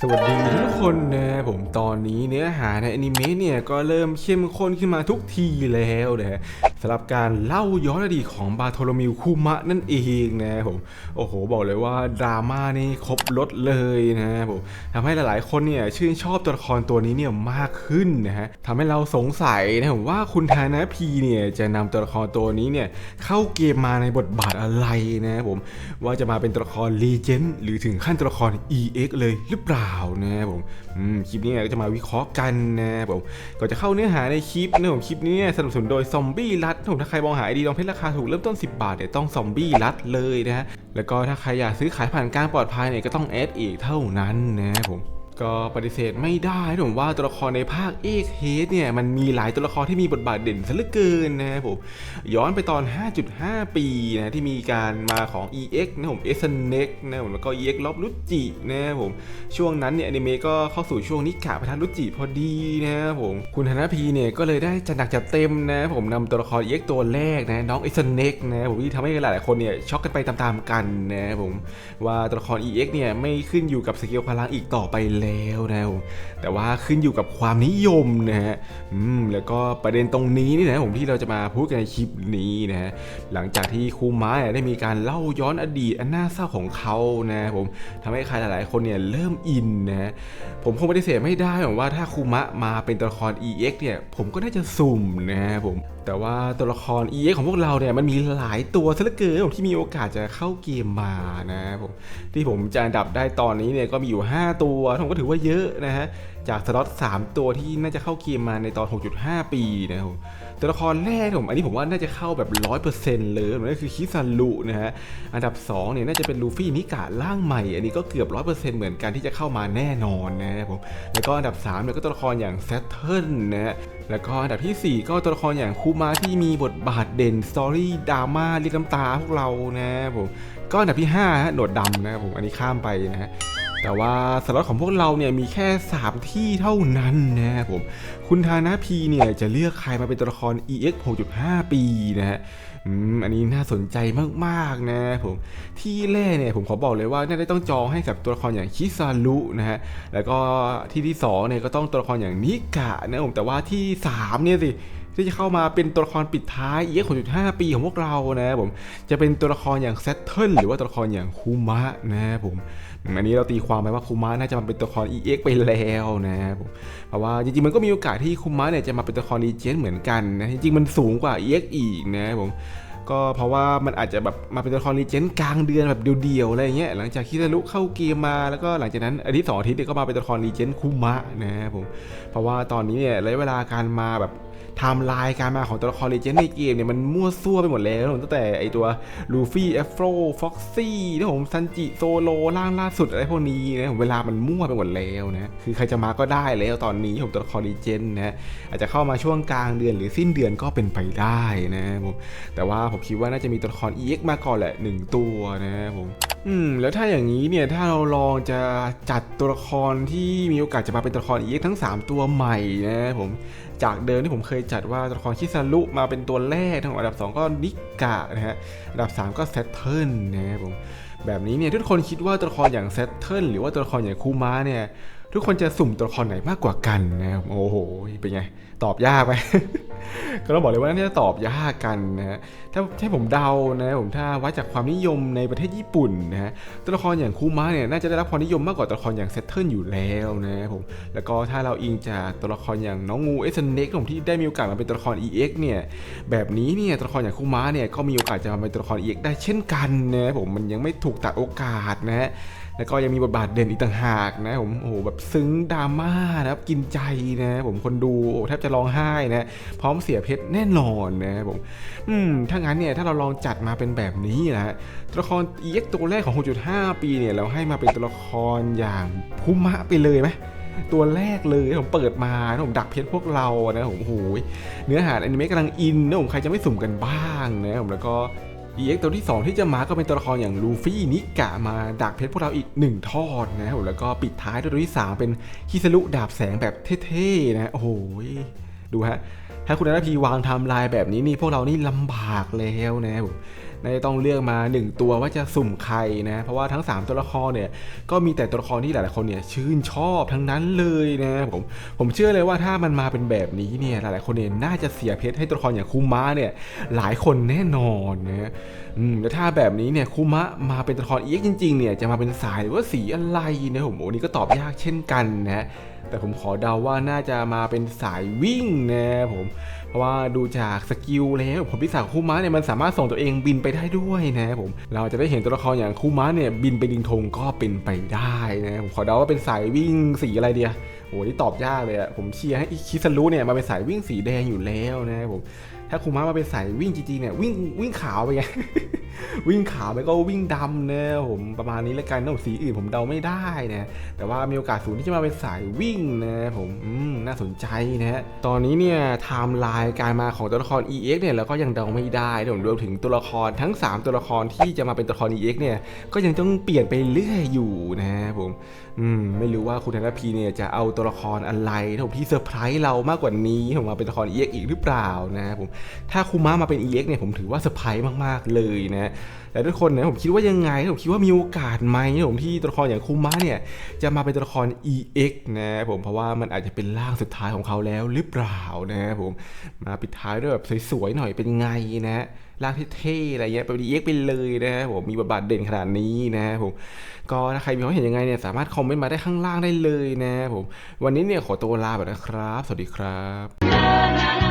สวัสดีทุกคนนะผมตอนนี้เนื้อหาในอนิเมะเนี่ยก็เริ่มเข้มข้นขึ้นมาทุกทีแล้วนะสำหรับการเล่าย้อนอดีตของบาโทโลมิวคูมะนั่นเองนะผมโอ้โหบอกเลยว่าดราม่านี่ครบรถเลยนะผมทำให้หลายๆคนเนี่ยชื่นชอบตัวละครตัวนี้เนี่ยมากขึ้นนะฮะทำให้เราสงสัยนะผมว่าคุณทานะพีเนี่ยจะนำตัวละครตัวนี้เนี่ยเข้าเกมมาในบทบาทอะไรนะผมว่าจะมาเป็นตัวละครลีเจนหรือถึงขั้นตัวละคร EX เลยหรือเปล่านะครับผมคลิปนี้ก็จะมาวิเคราะห์กันนะครับผมก่อนจะเข้าเนื้อหาในคลิปนะผมคลิปนี้สนับสนุนโดยซอมบี้รัดผมถ้าใครมองหาไอดีลองเพชรราคาถูกเริ่มต้น 10 บาทเนี่ยต้องซอมบี้รัดเลยนะฮะแล้วก็ถ้าใครอยากซื้อขายผ่านการปลอดภัยเนี่ยก็ต้องแอดอีกเท่านั้นนะครับผม ก็ปฏิเสธไม่ได้ผมว่าตัวละครในภาคเอกเฮดเนี่ยมันมีหลายตัวละครที่มีบทบาทเด่นซะเหลือเกินนะครับผมย้อนไปตอน 5.5 ปีนะที่มีการมาของ EX นะผมเอสเน็กนะผมแล้วก็ EX ล็อบรุจินะครับผมช่วงนั้นเนี่ยอนิเมะก็เข้าสู่ช่วงนิกะประธานรุจิพอดีนะครับผมคุณธนพีเนี่ยก็เลยได้จัดหนักจัดเต็มนะผมนำตัวละคร EX ตัวแรกนะน้องเอสเน็กนะผมที่ทำให้หลายๆคนเนี่ยช็อกกันไปตามๆกันนะครับผมว่าตัวละคร EX เนี่ยไม่ขึ้นอยู่กับสกิลพลังอีกต่อไปแล้วนะครับผมแต่ว่าขึ้นอยู่กับความนิยมนะฮะอืมแล้วก็ประเด็นตรงนี้นี่นะผมที่เราจะมาพูดกันในคลิปนี้นะฮะหลังจากที่ครูม้าได้มีการเล่าย้อนอดีตอันน่าเศร้าของเขานะผมทำให้ใครหลาย ๆ คนเนี่ยเริ่มอินนะผมคงปฏิเสธไม่ได้ว่าถ้าครูมะมาเป็นตัวละคร EX เนี่ยผมก็น่าจะสุ่มนะครับผม แต่ว่าตัวละคร EX ของพวกเราเนี่ยมันมีหลายตัวซะเหลือเกินที่มีโอกาสจะเข้าเกมมานะครับผมที่ผมจะอันดับได้ตอนนี้เนี่ยก็มีอยู่ 5 ตัวผมก็ถือว่าเยอะนะฮะจากสล็อต3ตัวที่น่าจะเข้าเกมมาในตอน 6.5 ปีนะครับ ตัวละครแรกผมอันนี้ผมว่าน่าจะเข้าแบบ100%เลยนั่นคือคิซันรุนะฮะอันดับ2เนี่ยน่าจะเป็นลูฟี่นิกะร่างใหม่ อันนี้ก็เกือบ100%เหมือนกันที่จะเข้ามาแน่นอนนะครับผมแล้วก็อันดับ3เนี่ยก็ตัวละครอย่างแซตเทิลนะฮะแล้วก็อันดับทีสี่ 4 ก็ตัวละครอย่างคูมาที่มีบทบาทเด่นสตอรี่ดราม่าเรียกน้ำตาพวกเรานะครับผมก็อันดับที่5ฮะหนวดดำนะครับผมอันนี้ข้ามไปนะฮะ แต่ว่าสล็อตของพวกเราเนี่ยมีแค่ 3 ที่เท่านั้นนะครับผมคุณทานะพีเนี่ยจะเลือกใครมาเป็นตัวละคร EX 6.5 ปีนะฮะอันนี้น่าสนใจมากๆนะผมที่แรกเนี่ยผมขอบอกเลยว่าน่าจะต้องจองให้กับตัวละครอย่างคิซารุนะฮะแล้วก็ที่ที่สองเนี่ยก็ต้องตัวละครอย่างนิกะนะผมแต่ว่าที่สามเนี่ยสิ ที่จะเข้ามาเป็นตัวละครปิดท้ายเอ็กจุดห้าปีของพวกเรานะผมจะเป็นตัวละครอย่างเซตเทิลหรือว่าตัวละครอย่างคูมะนะผมอันนี้เราตีความไปว่าคูมะน่าจะมาเป็นตัวละคร EX ไปแล้วนะผมเพราะว่าจริงๆมันก็มีโอกาสที่คูมะเนี่ยจะมาเป็นตัวละครดีเจนเหมือนกันนะจริงๆมันสูงกว่า EX อีกนะผม ก็เพราะว่ามันอาจจะแบบมาเป็นตัวละครรีเจนกลางเดือนแบบเดียวๆอะไรเงี้ยหลังจากที่ทะลุเข้าเกมมาแล้วก็หลังจากนั้นอาทิตย์สองอาทิตย์เนี่ยก็มาเป็นตัวละครรีเจนคุมะนะครับผมเพราะว่าตอนนี้เนี่ยระยะเวลาการมาแบบไทม์ไลน์การมาของตัวละครรีเจนต์ในเกมเนี่ยมันมั่วซั่วไปหมดแล้วตั้งแต่ไอตัวลูฟี่แอฟโรฟ็อกซี่นะผมซันจิโซโลล่างล่าสุดอะไรพวกนี้นะผมเวลามันมั่วไปหมดแล้วนะคือใครจะมาก็ได้แล้วตอนนี้ผมตัวละครรีเจนต์นะอาจจะเข้ามาช่วงกลางเดือนหรือสิ้นเดือนก็เป็นไปได้นะผมแต่ว่าผมคิดว่าน่าจะมีตัวละคร EX มาก่อนแหละ 1 ตัวนะครับผมอืมแล้วถ้าอย่างนี้เนี่ยถ้าเราลองจะจัดตัวละครที่มีโอกาสจะมาเป็นตัวละคร EX ทั้ง 3 ตัวใหม่นะผมจากเดิมที่ผมเคยจัดว่าตัวละครคิซารุมาเป็นตัวแรกทั้งอันดับ 2 ก็นิกะนะฮะอันดับ 3 ก็เซตเทิลนะครับผมแบบนี้เนี่ยทุกคนคิดว่าตัวละครอย่างเซตเทิลหรือว่าตัวละครอย่างคูมาเนี่ยทุกคนจะสุ่มตัวละครไหนมากกว่ากันนะครับโอ้โหเป็นไงตอบยากไหมก็ต้องบอกเลยว่าน่าจะตอบยากกันนะฮะถ้าให้ผมเดานะผมถ้าวัดจากความนิยมในประเทศญี่ปุ่นนะฮะตัวละครอย่างคูมะเนี่ยน่าจะได้รับความนิยมมากกว่าตัวละครอย่างเซตเทิลอยู่แล้วนะผมแล้วก็ถ้าเราอิงจากตัวละครอย่างน้องงูเอสเน็กผมที่ได้มีโอกาสมาเป็นตัวละคร EX เนี่ยแบบนี้เนี่ยตัวละครอย่างคูมะเนี่ยก็มีโอกาสจะมาเป็นตัวละคร EX ได้เช่นกันนะผมมันยังไม่ถูกตัดโอกาสนะฮะแล้วก็ยังมีบทบาทเด่นอีกต่างหากนะผมโอ้โหแบบซึ้งดราม่านะครับกินใจนะผมคนดูโอ้แทบจะจะร้องไห้นะพร้อมเสียเพชรแน่นอนนะผมอืมถ้างั้นเนี่ยถ้าเราลองจัดมาเป็นแบบนี้นะฮะตัวละครเอกตัวแรกของ 6.5 ปีเนี่ยเราให้มาเป็นตัวละครอย่างพุมะไปเลยไหมตัวแรกเลยผมเปิดมาผมดักเพชรพวกเรานะผมโอ้ยเนื้อหาอนิเมะกำลังอินนะผมใครจะไม่สุ่มกันบ้างนะผมแล้วก็ EX ตัวที่ 2 ที่จะมาก็เป็นตัวละครอย่างลูฟี่นิกะมาดักเพชรพวกเราอีก 1 ทอดนะครับแล้วก็ปิดท้ายตัวที่ 3 เป็นคิสรุดาบแสงแบบเท่ๆนะโอ้โหดูฮะถ้าคุณนัทพีวางไทม์ไลน์แบบนี้นี่พวกเรานี่ลำบากแล้วนะครับ น่าจะต้องเลือกมา 1 ตัวว่าจะสุ่มใครนะ เพราะว่าทั้ง 3 ตัวละครเนี่ยก็มีแต่ตัวละครที่หลายๆคนเนี่ยชื่นชอบทั้งนั้นเลยนะผมผมเชื่อเลยว่าถ้ามันมาเป็นแบบนี้เนี่ยหลายๆคนเนี่ยน่าจะเสียเพชรให้ตัวละครอย่างคุมะเนี่ยหลายคนแน่นอนนะอืมแล้วถ้าแบบนี้เนี่ยคุมะมาเป็นตัวละครเอ็กจริงๆเนี่ยจะมาเป็นสายหรือว่าสีอะไรนะผมโอ้นี่ก็ตอบยากเช่นกันนะ แต่ผมขอเดาว่าน่าจะมาเป็นสายวิ่งนะผม เพราะว่าดูจากสกิลแล้วผมพิศาคูมะเนี่ยมันสามารถส่งตัวเองบินไปได้ด้วยนะผม เราจะได้เห็นตัวละครอย่างคูมะเนี่ยบินไปดึงธงก็เป็นไปได้นะผมขอเดาว่าเป็นสายวิ่งสีอะไรเดียโอ้นี่ตอบยากเลยอะผมเชียร์ให้คิซันรุเนี่ยมาเป็นสายวิ่งสีแดงอยู่แล้วนะผม ถ้าคูมะมาเป็นสายวิ่งจริงๆเนี่ยวิ่งวิ่งขาวไปไง วิ่งขาวไปก็วิ่งดำนะผมประมาณนี้แล้วกันนะสีอื่นผมเดาไม่ได้นะแต่ว่ามีโอกาสสูงที่จะมาเป็นสายวิ่งนะผมอืมน่าสนใจนะฮะตอนนี้เนี่ยไทม์ไลน์การมาของตัวละคร EX เนี่ยเราก็ยังเดาไม่ได้ผมรวมถึงตัวละครทั้ง 3 ตัวละครที่จะมาเป็นตัวละคร EX เนี่ยก็ยังต้องเปลี่ยนไปเรื่อยอยู่นะผมอืมไม่รู้ว่าคุณธนพีเนี่ยจะเอาตัวละครอะไรผมที่เซอร์ไพรส์เรามากกว่านี้ผมมาเป็นตัวละคร EX อีกหรือเปล่านะผมถ้าคูมามาเป็น EX เนี่ยผมถือว่าเซอร์ไพรส์มากๆเลยนะแต่ทุกคนเนี่ยผมคิดว่ายังไงผมคิดว่ามีโอกาสไหมผมที่ตัวละครอย่างคูมะเนี่ยจะมาเป็นตัวละคร EX นะผมเพราะว่ามันอาจจะเป็นร่างสุดท้ายของเขาแล้วหรือเปล่านะผมมาปิดท้ายด้วยแบบสวยๆหน่อยเป็นไงนะร่างเท่ๆอะไรเงี้ยเป็น EX ไปเลยนะผมมีบทบาทเด่นขนาดนี้นะผมก็ถ้าใครมีความเห็นยังไงเนี่ยสามารถคอมเมนต์มาได้ข้างล่างได้เลยนะผมวันนี้เนี่ยขอตัวลาไปนะครับ สวัสดีครับ